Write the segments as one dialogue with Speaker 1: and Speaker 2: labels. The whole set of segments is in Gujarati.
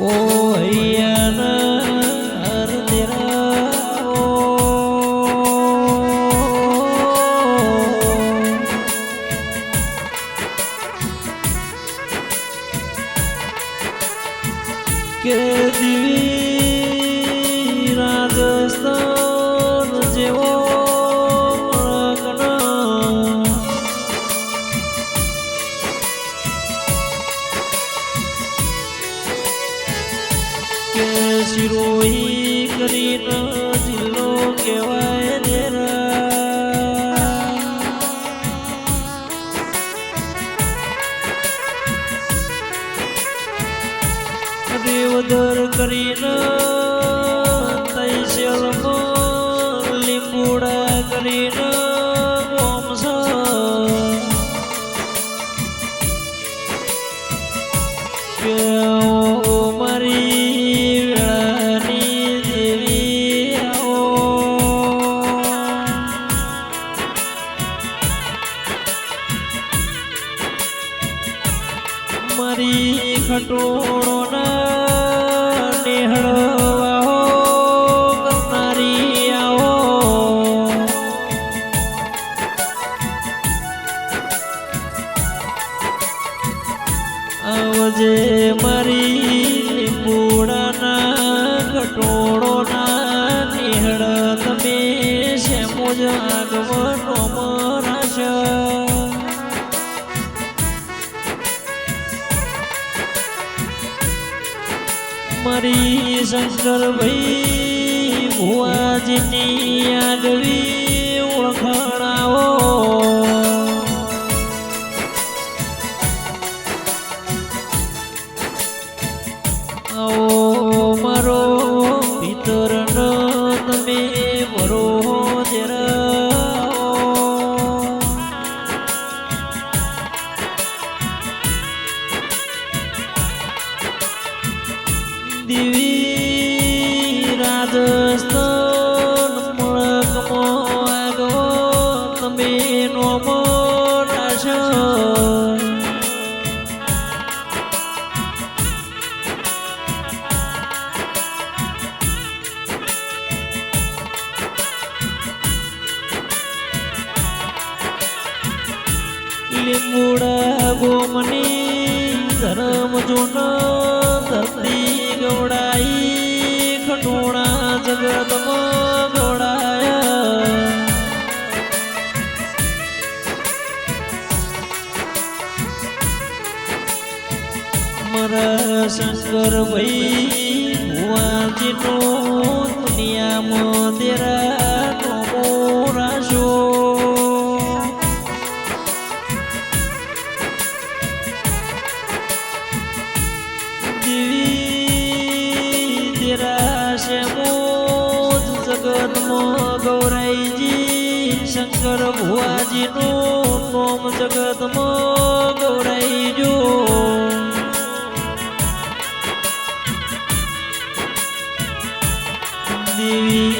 Speaker 1: ઓ હૈયા મારી ખટોળો ના શંકર ભાઈ ભુવાજની આગવી જોનો ધરતી ગવડાઈ ખટોણા જગતમાં ગવડાયા મારા શંકર ભાઈ ભુવા જેટલો દુનિયામાં દેરા નો રાશો જગતમાં ગૌરાઈજી શંકર ભુવાજીનું કોમ જગતમાં ગૌરાઈજો. દેવી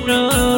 Speaker 1: no.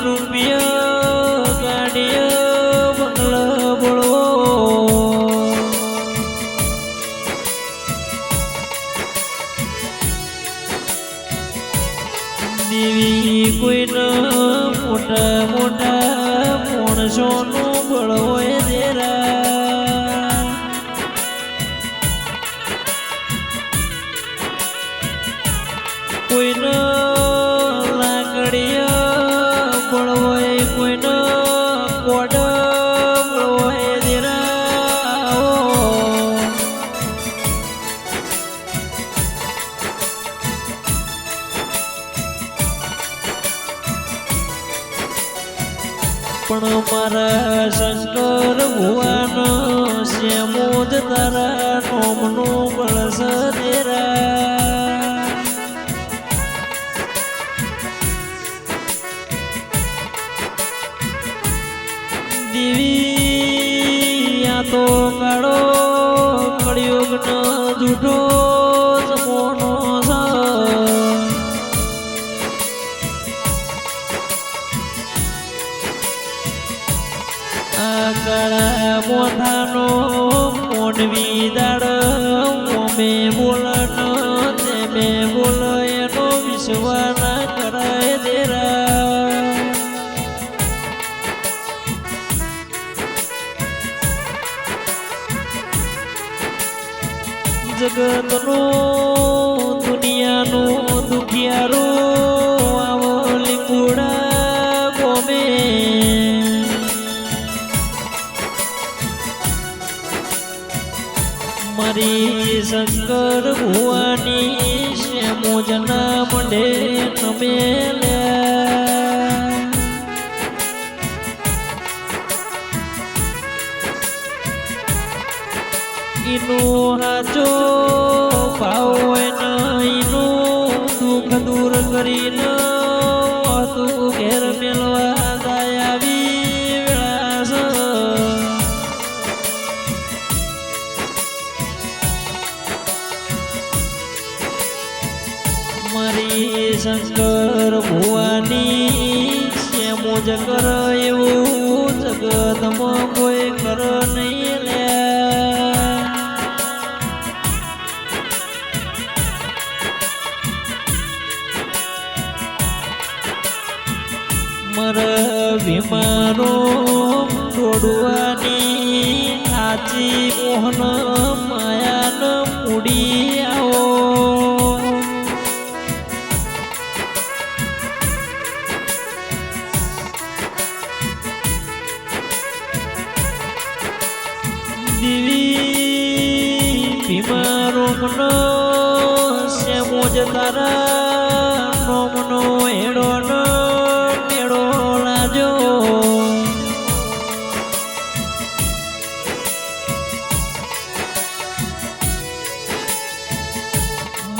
Speaker 1: પણ મારા શંકર ભુવાનો શ્યામોદ તારા નોમનું બળસ મોનવી દાડ ઓમે બોલન તેમે બોલ એનો વિશ્વાસ ના કરાય દેરા જગતનો દુનિયાનો દુખિયારો મારી શંકર ભુવાની શ્યામોજના મંડે તમે ઈનો હાચો ભાવ એના ને ઈનો દુઃખ દૂર કરીને શંકર ભુવાની શ્યામો જ કર એવું જગતમાં.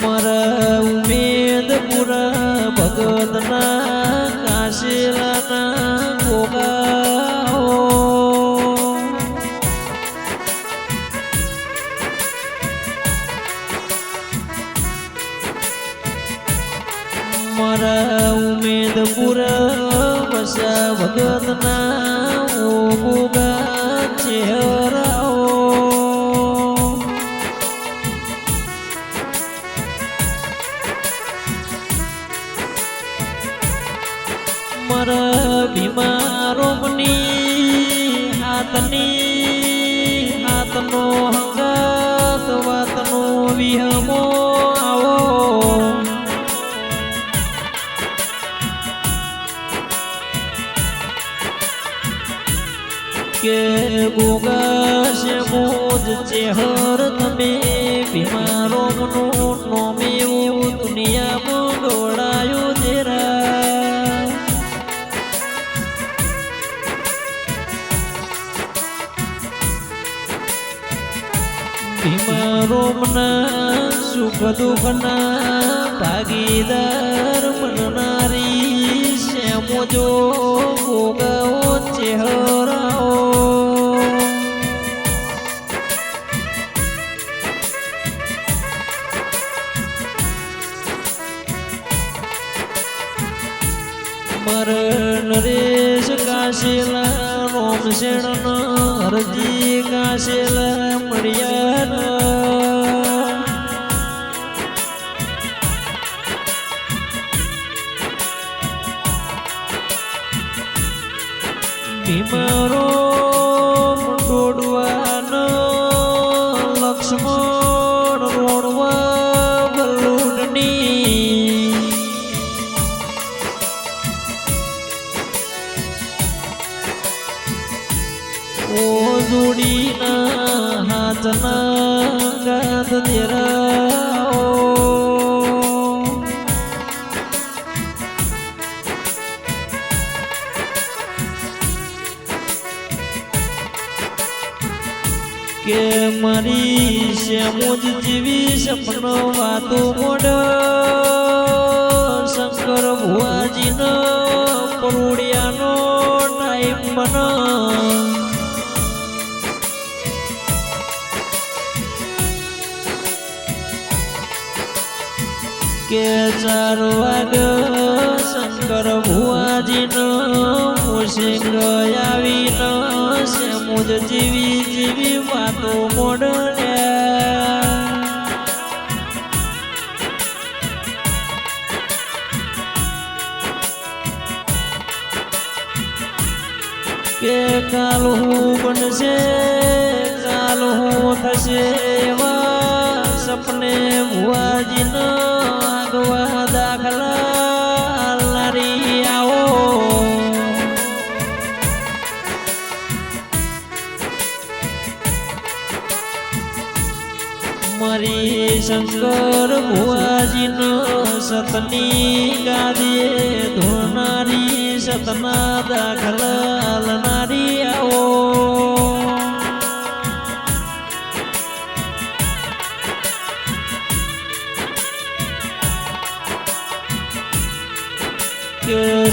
Speaker 1: મારા ઉમેદ પુરા ભગતના કાશીલાના ગોગાઓ. મારા ઉમેદપુર વસા ભગતના ઓ ગોગા ગોગા છે મોજ ચેહર તમે. બીમારો મનો નોમે એવું દુનિયામાં ગોળાયો જેરા બીમારો મના સુખ દુઃખના ભાગીદાર બનનારી શ્યામો જો ભોગાઓ ચહેરાઓ. નરેશ કાશીલ રોમ શેણ હરજી કાશીલ મળ્યા ભીમરો કે મારી શ્યામોજ જેવી સપનો વાતો મોડ શંકર ભુવાજીનો પરોડિયાનો ટાઈમ બન કે ચાર વાગ શંકર ભુવાજીનો મુસિંગ આવીને. શ્યામોજ જીવી જીવી વાતો મોડે કે કાલ હું બનશે, કાલ હું થશે એવા સપને ભુવાજીનો શંકર ભુવાજીનો સતની ગાદીએ ધોનારી સતના દાખલ લનારી આવો.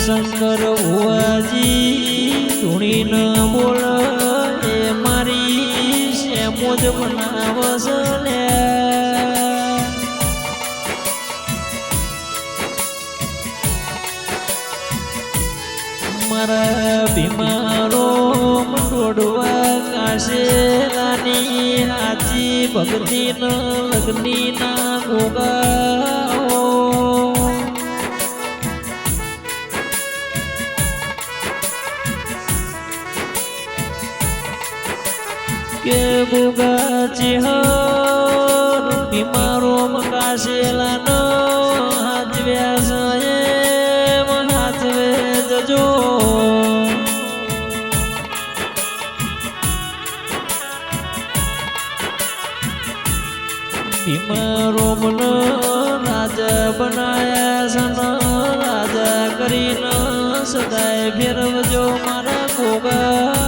Speaker 1: શંકર ભુવાજી ધૂણી ન બોલ, એ મારી શેમોજ બનાવસ લ્યા મંડોડવા કાશેલાની હાચી ભક્તિ ન લગ્ની ના ગોગાઓ કે ગુગાચી હર બીમારો મકાશેલા રોમન રાજા બનાયા સન રાજા કરીને સદાય ફેરવજો મારા ગોગા